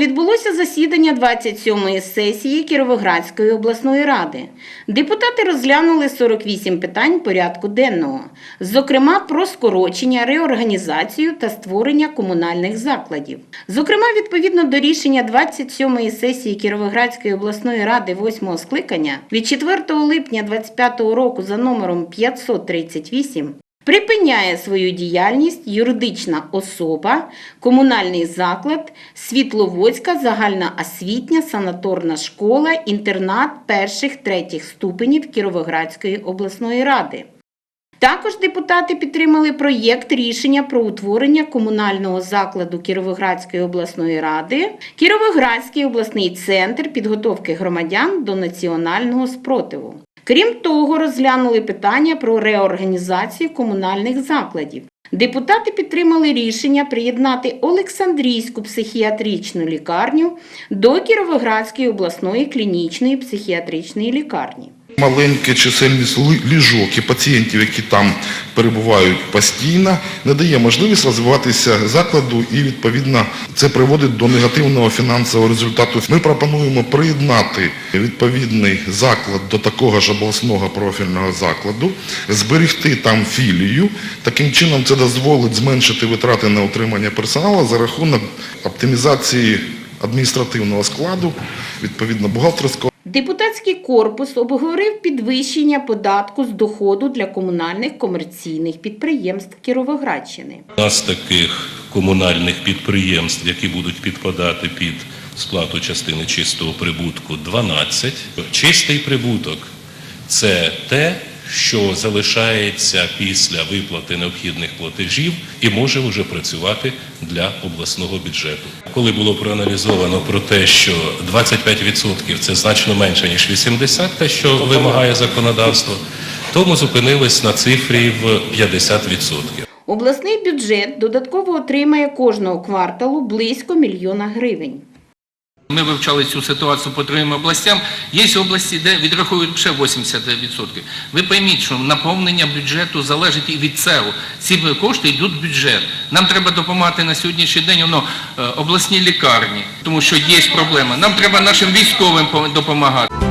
Відбулося засідання 27-ї сесії Кіровоградської обласної ради. Депутати розглянули 48 питань порядку денного, зокрема про скорочення, реорганізацію та створення комунальних закладів. Зокрема, відповідно до рішення 27-ї сесії Кіровоградської обласної ради 8-го скликання від 4 липня 2025 року за номером 538 Припиняє свою діяльність юридична особа, комунальний заклад, Світловодська загальноосвітня санаторна школа, інтернат перших-третіх ступенів Кіровоградської обласної ради. Також депутати підтримали проєкт рішення про утворення комунального закладу Кіровоградської обласної ради, Кіровоградський обласний центр підготовки громадян до національного спротиву. Крім того, розглянули питання про реорганізацію комунальних закладів. Депутати підтримали рішення приєднати Олександрійську психіатричну лікарню до Кіровоградської обласної клінічної психіатричної лікарні. Маленька чисельність ліжок і пацієнтів, які там перебувають постійно, не дає можливість розвиватися закладу і, відповідно, це приводить до негативного фінансового результату. Ми пропонуємо приєднати відповідний заклад до такого ж обласного профільного закладу, зберегти там філію. Таким чином це дозволить зменшити витрати на утримання персоналу за рахунок оптимізації адміністративного складу, відповідно бухгалтерського. Депутатський корпус обговорив підвищення податку з доходу для комунальних комерційних підприємств Кіровоградщини. У нас таких комунальних підприємств, які будуть підпадати під сплату частини чистого прибутку, 12. Чистий прибуток це те, що залишається після виплати необхідних платежів і може вже працювати для обласного бюджету. Коли було проаналізовано про те, що 25% це значно менше ніж 80%, те, що вимагає законодавство, то ми зупинились на цифрі в 50%. Обласний бюджет додатково отримає кожного кварталу близько мільйона гривень. Ми вивчали цю ситуацію по трьом областям. Є області, де відраховують ще 80%. Ви пойміть, що наповнення бюджету залежить і від цього. Ці кошти йдуть в бюджет. Нам треба допомагати на сьогоднішній день воно, обласні обласній лікарні, тому що є проблема. Нам треба нашим військовим допомагати.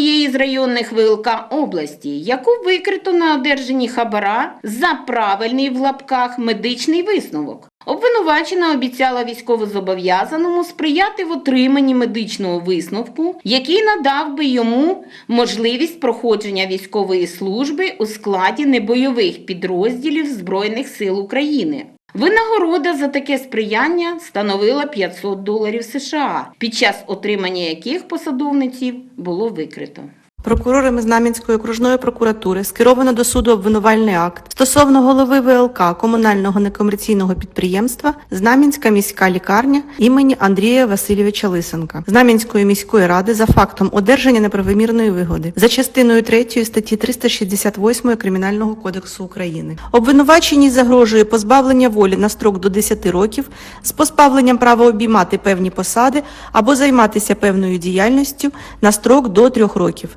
Однієї з районних ВЛК області, яку викрито на одержанні хабара за правильний в лапках медичний висновок. Обвинувачена обіцяла військовозобов'язаному сприяти в отриманні медичного висновку, який надав би йому можливість проходження військової служби у складі небойових підрозділів Збройних сил України. Винагорода за таке сприяння становила 500 доларів США, під час отримання яких посадовниців було викрито. Прокурорами Знам'янської окружної прокуратури скеровано до суду обвинувальний акт стосовно голови ВЛК комунального некомерційного підприємства Знам'янська міська лікарня імені Андрія Васильовича Лисенка Знам'янської міської ради за фактом одержання неправомірної вигоди за частиною 3 статті 368 Кримінального кодексу України. Обвинуваченій загрожує позбавлення волі на строк до 10 років з позбавленням права обіймати певні посади або займатися певною діяльністю на строк до 3 років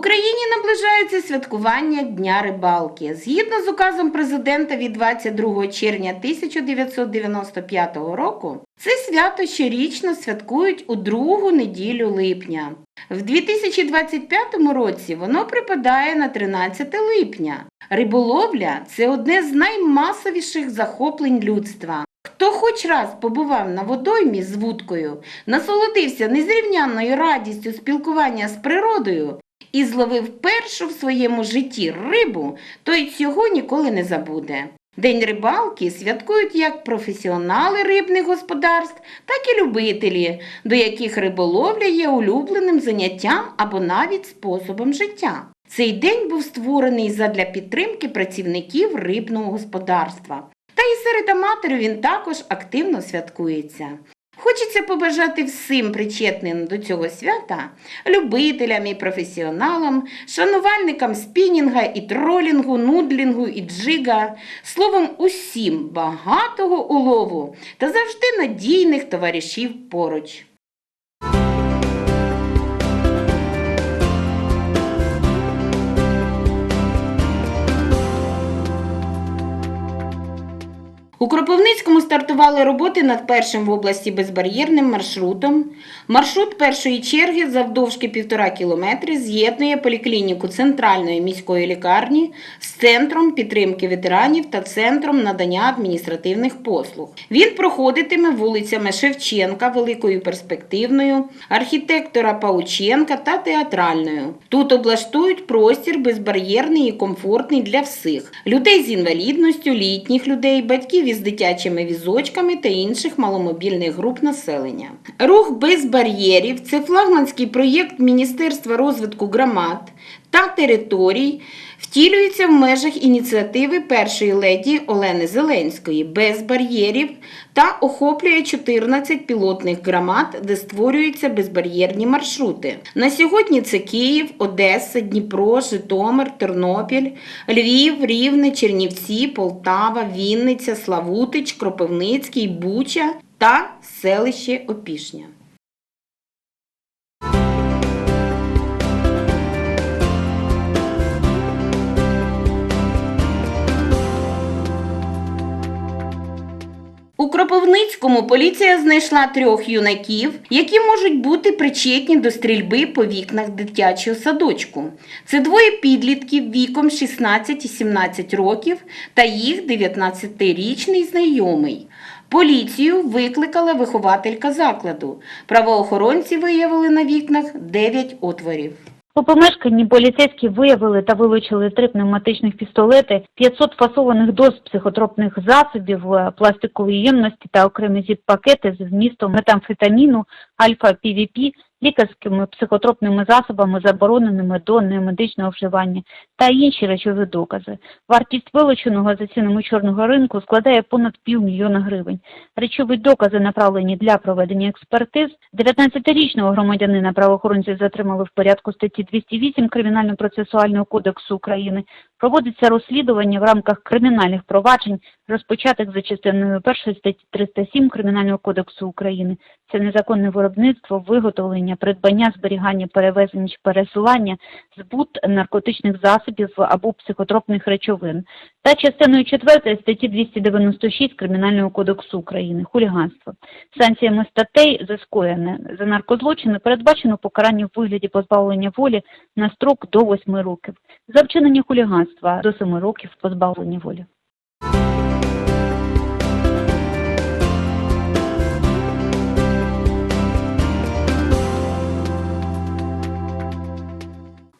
Україні наближається святкування Дня рибалки. Згідно з указом президента від 22 червня 1995 року, це свято щорічно святкують у другу неділю липня. В 2025 році воно припадає на 13 липня. Риболовля це одне з наймасовіших захоплень людства. Хто хоч раз побував на водоймі з вудкою, насолодився незрівнянною радістю спілкування з природою і зловив першу в своєму житті рибу, той цього ніколи не забуде. День рибалки святкують як професіонали рибних господарств, так і любителі, до яких риболовля є улюбленим заняттям або навіть способом життя. Цей день був створений задля підтримки працівників рибного господарства. Та і серед аматорів він також активно святкується. Хочеться побажати всім причетним до цього свята, любителям і професіоналам, шанувальникам спінінга і тролінгу, нудлінгу і джига, словом, усім багатого улову та завжди надійних товаришів поруч. У Кропивницькому стартували роботи над першим в області безбар'єрним маршрутом. Маршрут першої черги завдовжки півтора кілометри з'єднує поліклініку центральної міської лікарні з центром підтримки ветеранів та центром надання адміністративних послуг. Він проходитиме вулицями Шевченка, Великою перспективною, архітектора Паученка та театральною. Тут облаштують простір безбар'єрний і комфортний для всіх: людей з інвалідністю, літніх людей, батьків із дитячими візочками та інших маломобільних груп населення. Рух без бар'єрів це флагманський проєкт Міністерства розвитку громад та територій. Втілюється в межах ініціативи першої леді Олени Зеленської без бар'єрів та охоплює 14 пілотних громад, де створюються безбар'єрні маршрути. На сьогодні це Київ, Одеса, Дніпро, Житомир, Тернопіль, Львів, Рівне, Чернівці, Полтава, Вінниця, Славутич, Кропивницький, Буча та селище Опішня. Кропивницькому поліція знайшла трьох юнаків, які можуть бути причетні до стрільби по вікнах дитячого садочку. Це двоє підлітків віком 16 і 17 років та їх 19-річний знайомий. Поліцію викликала вихователька закладу. Правоохоронці виявили на вікнах 9 отворів. У помешканні поліцейські виявили та вилучили три пневматичних пістолети, 500 фасованих доз психотропних засобів, пластикової пластикові ємності та окремі зіп-пакети з вмістом метамфетаміну, альфа-півіпі, лікарськими психотропними засобами, забороненими до немедичного вживання та інші речові докази. Вартість вилученого за цінами чорного ринку складає понад півмільйона гривень. Речові докази направлені для проведення експертиз. 19-річного громадянина правоохоронці затримали в порядку статті 208 Кримінально-процесуального кодексу України. Проводиться розслідування в рамках кримінальних проваджень, розпочатих за частиною 1 статті 307 Кримінального кодексу України. Це незаконне виробництво, виготовлення, придбання, зберігання, перевезення чи пересилання, збут наркотичних засобів або психотропних речовин та частиною 4 статті 296 Кримінального кодексу України хуліганство. Санкціями статей за скоєне за наркозлочини передбачено покарання в вигляді позбавлення волі на строк до 8 років. За вчинення хуліганства до 7 років позбавлення волі.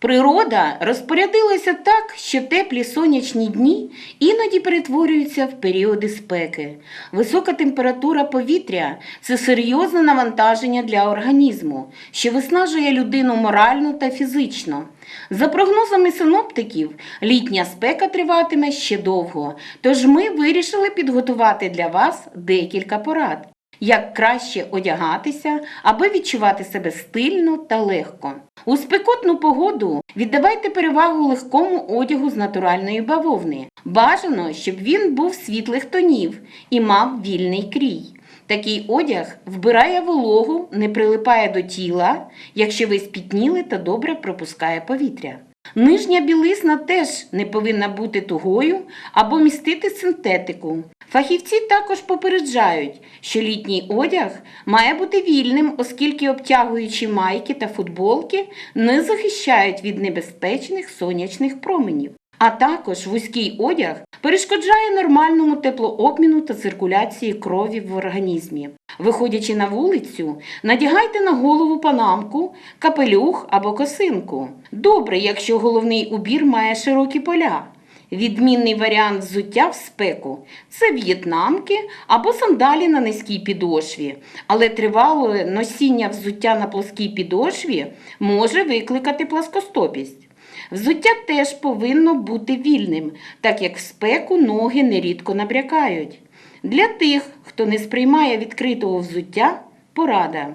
Природа розпорядилася так, що теплі сонячні дні іноді перетворюються в періоди спеки. Висока температура повітря це серйозне навантаження для організму, що виснажує людину морально та фізично. За прогнозами синоптиків, літня спека триватиме ще довго, тож ми вирішили підготувати для вас декілька порад як краще одягатися, аби відчувати себе стильно та легко. У спекотну погоду віддавайте перевагу легкому одягу з натуральної бавовни. Бажано, щоб він був світлих тонів і мав вільний крій. Такий одяг вбирає вологу, не прилипає до тіла, якщо ви спітніли та добре пропускає повітря. Нижня білизна теж не повинна бути тугою або містити синтетику. Фахівці також попереджають, що літній одяг має бути вільним, оскільки обтягуючі майки та футболки не захищають від небезпечних сонячних променів. А також вузький одяг перешкоджає нормальному теплообміну та циркуляції крові в організмі. Виходячи на вулицю, надягайте на голову панамку, капелюх або косинку. Добре, якщо головний убір має широкі поля. Відмінний варіант взуття в спеку це в'єтнамки або сандалі на низькій підошві, але тривале носіння взуття на плоскій підошві може викликати пласкостопість. Взуття теж повинно бути вільним, так як в спеку ноги нерідко набрякають. Для тих, хто не сприймає відкритого взуття, Порада.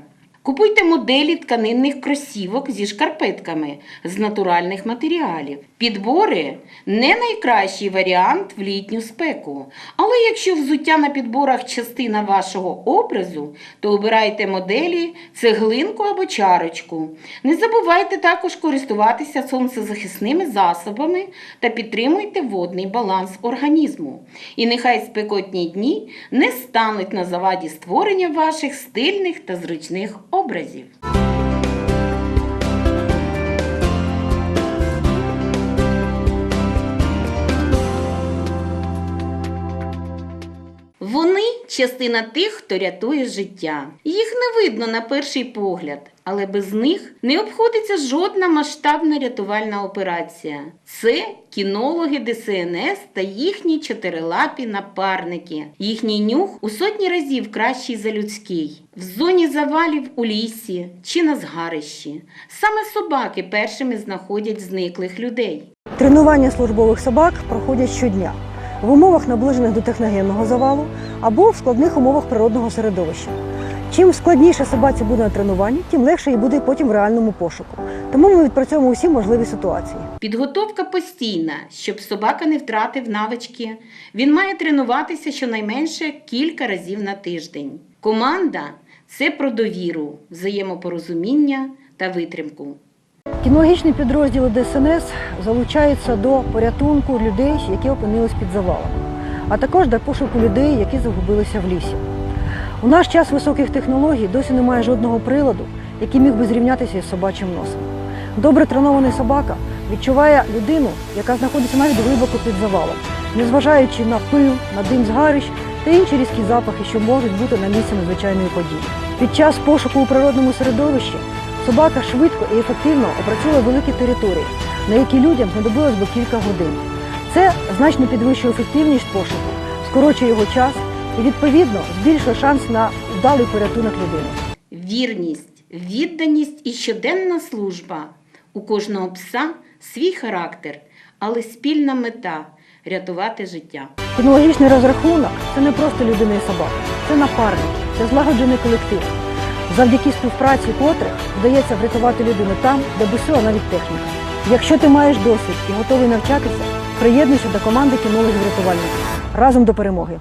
Купуйте моделі тканинних кросівок зі шкарпетками з натуральних матеріалів. Підбори не найкращий варіант в літню спеку. Але якщо взуття на підборах частина вашого образу, то обирайте моделі цеглинку або чарочку. Не забувайте також користуватися сонцезахисними засобами та підтримуйте водний баланс організму. І нехай спекотні дні не стануть на заваді створення ваших стильних та зручних образів. Вони частина тих, хто рятує життя. Їх не видно на перший погляд, але без них не обходиться жодна масштабна рятувальна операція. Це кінологи ДСНС та їхні чотирилапі напарники. Їхній нюх у сотні разів кращий за людський. В зоні завалів у лісі чи на згарищі. Саме собаки першими знаходять зниклих людей. Тренування службових собак проходять щодня в умовах наближених до техногенного завалу або в складних умовах природного середовища. Чим складніше собаці буде на тренуванні, тим легше їй буде потім в реальному пошуку. Тому ми відпрацьовуємо усі можливі ситуації. Підготовка постійна, щоб собака не втратив навички. Він має тренуватися щонайменше кілька разів на тиждень. Команда це про довіру, взаємопорозуміння та витримку. Кінологічні підрозділи ДСНС залучаються до порятунку людей, які опинились під завалами, а також до пошуку людей, які загубилися в лісі. У наш час високих технологій досі немає жодного приладу, який міг би зрівнятися із собачим носом. Добре тренований собака відчуває людину, яка знаходиться навіть глибоко під завалом, незважаючи на пил, на дим згарищ та інші різкі запахи, що можуть бути на місці надзвичайної події. Під час пошуку у природному середовищі собака швидко і ефективно опрацьовує великі території, на які людям знадобилось би кілька годин. Це значно підвищує ефективність пошуку, скорочує його час і, відповідно, збільшує шанс на вдалий порятунок людини. Вірність, відданість і щоденна служба. У кожного пса свій характер, але спільна мета рятувати життя. Кінологічний розрахунок це не просто людина і собака, це напарник, це злагоджений колектив, завдяки співпраці котрих вдається врятувати людину там, де бусила навіть техніка. Якщо ти маєш досвід і готовий навчатися, приєднуйся до команди кінологів-рятувальників. Разом до перемоги!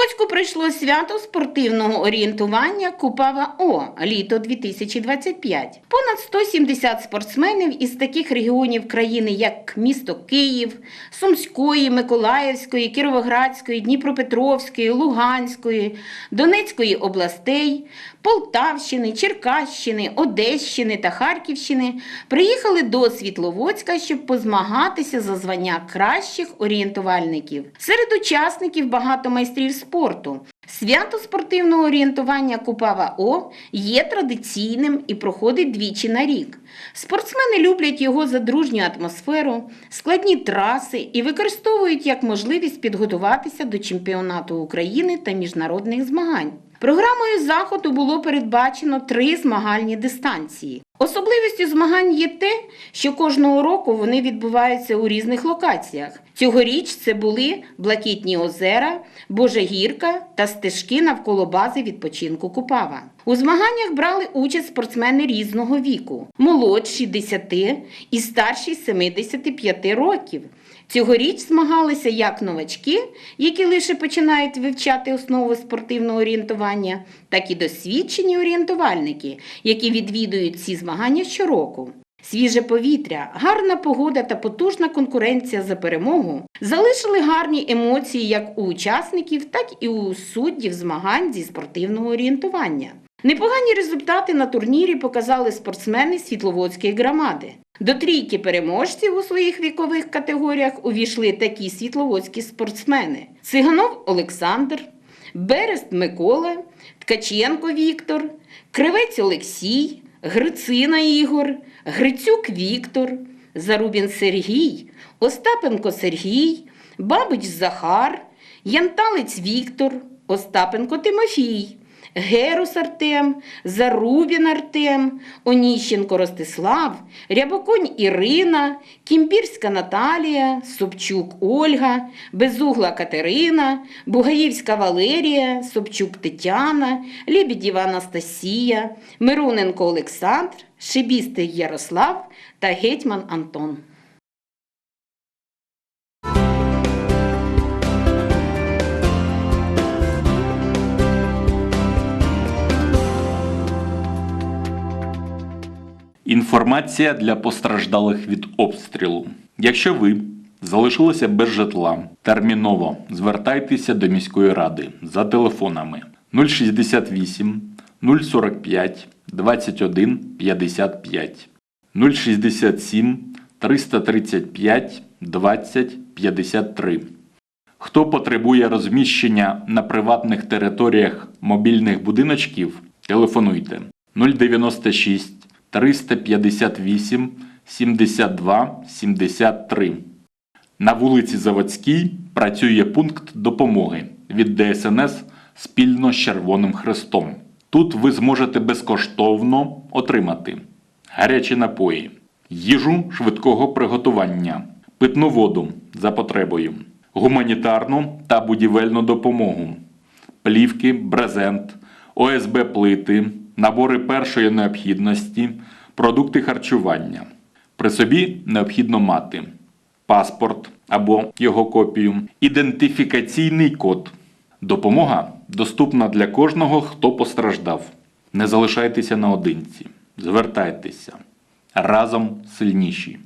У Світловодську пройшло свято спортивного орієнтування Купава О літо 2025. Понад 170 спортсменів із таких регіонів країни, як місто Київ, Сумської, Миколаївської, Кіровоградської, Дніпропетровської, Луганської, Донецької областей, Полтавщини, Черкащини, Одещини та Харківщини приїхали до Світловодська, щоб позмагатися за звання кращих орієнтувальників. Серед учасників багато майстрів спорту. Свято спортивного орієнтування Купава О є традиційним і проходить двічі на рік. Спортсмени люблять його за дружню атмосферу, складні траси і використовують як можливість підготуватися до чемпіонату України та міжнародних змагань. Програмою заходу було передбачено три змагальні дистанції. Особливістю змагань є те, що кожного року вони відбуваються у різних локаціях. Цьогоріч це були Блакитні озера, Божегірка та стежки навколо бази відпочинку Купава. У змаганнях брали участь спортсмени різного віку, молодші 10 і старші 75 років. Цьогоріч змагалися як новачки, які лише починають вивчати основи спортивного орієнтування, так і досвідчені орієнтувальники, які відвідують ці змагання щороку. Свіже повітря, гарна погода та потужна конкуренція за перемогу залишили гарні емоції як у учасників, так і у суддів змагань зі спортивного орієнтування. Непогані результати на турнірі показали спортсмени Світловодської громади. До трійки переможців у своїх вікових категоріях увійшли такі світловодські спортсмени: Циганов Олександр, Берест Микола, Ткаченко Віктор, Кривець Олексій, Грицина Ігор, Грицюк Віктор, Зарубін Сергій, Остапенко Сергій, Бабич Захар, Янталець Віктор, Остапенко Тимофій, Герус Артем, Зарубін Артем, Оніщенко Ростислав, Рябоконь Ірина, Кімпірська Наталія, Собчук Ольга, Безугла Катерина, Бугаївська Валерія, Собчук Тетяна, Лебедєва Анастасія, Мироненко Олександр, Шибістий Ярослав та Гетьман Антон. Інформація для постраждалих від обстрілу. Якщо ви залишилися без житла, терміново звертайтеся до міської ради за телефонами 068 045 21 55 067 335 20 53. Хто потребує розміщення на приватних територіях мобільних будиночків, телефонуйте 096 358 72 73. На вулиці Заводській працює пункт допомоги від ДСНС спільно з Червоним Хрестом. Тут ви зможете безкоштовно отримати гарячі напої, їжу швидкого приготування, питну воду за потребою, гуманітарну та будівельну допомогу, плівки, брезент, ОСБ плити, набори першої необхідності, продукти харчування. При собі необхідно мати паспорт або його копію, ідентифікаційний код. Допомога доступна для кожного, хто постраждав. Не залишайтеся наодинці. Звертайтеся. Разом сильніші.